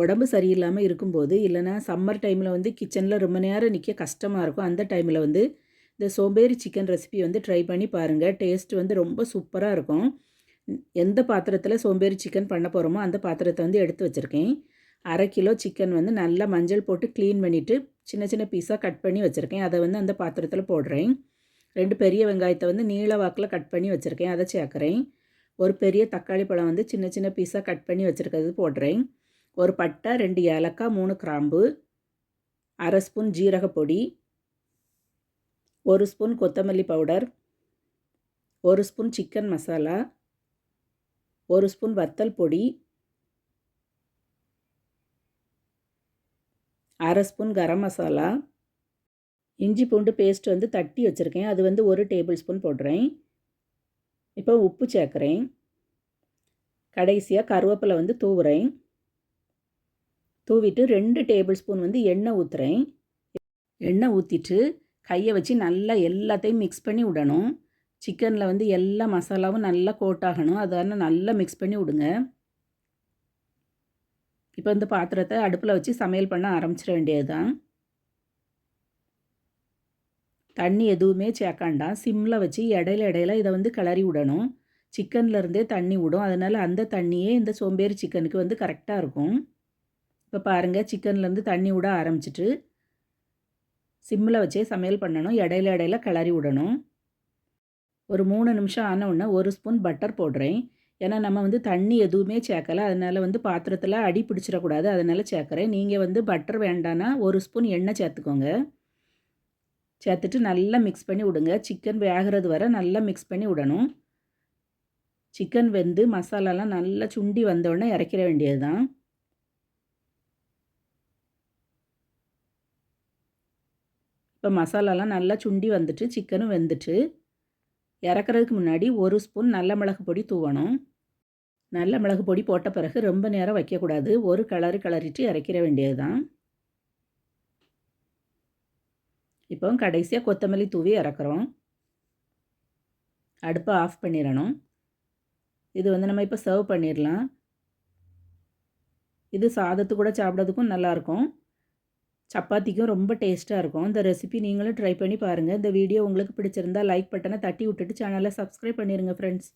உடம்பு சரியில்லாமல் இருக்கும்போது இல்லைனா சம்மர் டைமில் வந்து கிச்சனில் ரொம்ப நேரம் நிற்க கஷ்டமாக இருக்கும். அந்த டைமில் வந்து இந்த சோம்பேறி சிக்கன் ரெசிபி வந்து ட்ரை பண்ணி பாருங்கள் டேஸ்ட் வந்து ரொம்ப சூப்பராக இருக்கும். எந்த பாத்திரத்தில் சோம்பேறி சிக்கன் பண்ண போகிறோமோ அந்த பாத்திரத்தை வந்து எடுத்து வச்சுருக்கேன். அரை கிலோ சிக்கன் வந்து நல்லா மஞ்சள் போட்டு க்ளீன் பண்ணிவிட்டு சின்ன சின்ன பீஸாக கட் பண்ணி வச்சுருக்கேன். அதை வந்து அந்த பாத்திரத்தில் போடுறேன். ரெண்டு பெரிய வெங்காயத்தை வந்து நீள வாக்கில் கட் பண்ணி வச்சுருக்கேன். அதை சேர்க்குறேன். ஒரு பெரிய தக்காளி பழம் வந்து சின்ன சின்ன பீஸாக கட் பண்ணி வச்சுருக்கிறது போடுறேன். ஒரு பட்டை ரெண்டு ஏலக்காய் மூணு கிராம்பு அரை ஸ்பூன் ஜீரக பொடி ஒரு ஸ்பூன் கொத்தமல்லி பவுடர் ஒரு ஸ்பூன் சிக்கன் மசாலா ஒரு ஸ்பூன் வத்தல் பொடி அரை ஸ்பூன் கரம் மசாலா இஞ்சி பூண்டு பேஸ்ட் வந்து தட்டி வச்சுருக்கேன். அது வந்து ஒரு டேபிள் ஸ்பூன் போடுறேன். இப்போ உப்பு சேர்க்குறேன். கடைசியாக கருவேப்பிலை வந்து தூவுறேன். தூவிட்டு ரெண்டு டேபிள் ஸ்பூன் வந்து எண்ணெய் ஊற்றுறேன் எண்ணெய் ஊற்றிட்டு கையை வச்சு நல்லா எல்லாத்தையும் மிக்ஸ் பண்ணி விடணும். சிக்கனில் வந்து எல்லா மசாலாவும் நல்லா கோட் ஆகணும். அதனால் நல்லா மிக்ஸ் பண்ணி விடுங்க. இப்போ இந்த பாத்திரத்தை அடுப்பில் வச்சு சமையல் பண்ண ஆரம்பிச்சிட வேண்டியது தான் தண்ணி எதுவுமே சேர்க்காண்டாம் சிம்மில் வச்சு இடையில இடையில இதை வந்து கிளறி விடணும். சிக்கன்லேருந்தே தண்ணி விடும். அதனால் அந்த தண்ணியே இந்த சோம்பேறி சிக்கனுக்கு வந்து கரெக்டாக இருக்கும். இப்போ பாருங்கள் சிக்கன்லேருந்து தண்ணி விட ஆரம்பிச்சிட்டு சிம்மில் வச்சே சமையல் பண்ணணும். இடையில இடையில கிளறி விடணும். ஒரு மூணு நிமிஷம் ஆன உடனே ஒரு ஸ்பூன் பட்டர் போடுறேன். ஏன்னா நம்ம வந்து தண்ணி எதுவுமே சேர்க்கலை. அதனால் வந்து பாத்திரத்தில் அடி பிடிச்சிடக்கூடாது. அதனால் சேர்க்குறேன். நீங்கள் வந்து பட்டர் வேண்டான்னா ஒரு ஸ்பூன் எண்ணெய் சேர்த்துக்கோங்க. சேர்த்துட்டு நல்லா மிக்ஸ் பண்ணி விடுங்க. சிக்கன் வேகிறது வர நல்லா மிக்ஸ் பண்ணி விடணும். சிக்கன் வெந்து மசாலாலாம் நல்லா சுண்டி வந்தோடனே இறக்கிற வேண்டியது தான் இப்போ மசாலாலாம் நல்லா சுண்டி வந்துட்டு சிக்கனும் வெந்துட்டு இறக்குறதுக்கு முன்னாடி ஒரு ஸ்பூன் நல்ல மிளகு பொடி தூவணும். நல்ல மிளகு பொடி போட்ட பிறகு ரொம்ப நேரம் வைக்கக்கூடாது. ஒரு கலரு கலரிட்டு இறக்கிற வேண்டியது தான் இப்போ கடைசியாக கொத்தமல்லி தூவி இறக்குறோம். அடுப்பை ஆஃப் பண்ணிடணும். இது வந்து நம்ம இப்போ சர்வ் பண்ணிடலாம். இது சாதத்து கூட சாப்பிட்றதுக்கும் நல்லாயிருக்கும். சப்பாத்திக்கும் ரொம்ப டேஸ்ட்டாக இருக்கும். இந்த ரெசிபி நீங்களும் ட்ரை பண்ணி பாருங்கள் இந்த வீடியோ உங்களுக்கு பிடிச்சிருந்தா லைக் பட்டனை தட்டி விட்டுட்டு சேனலை சப்ஸ்கிரைப் பண்ணிடுங்க ஃப்ரெண்ட்ஸ்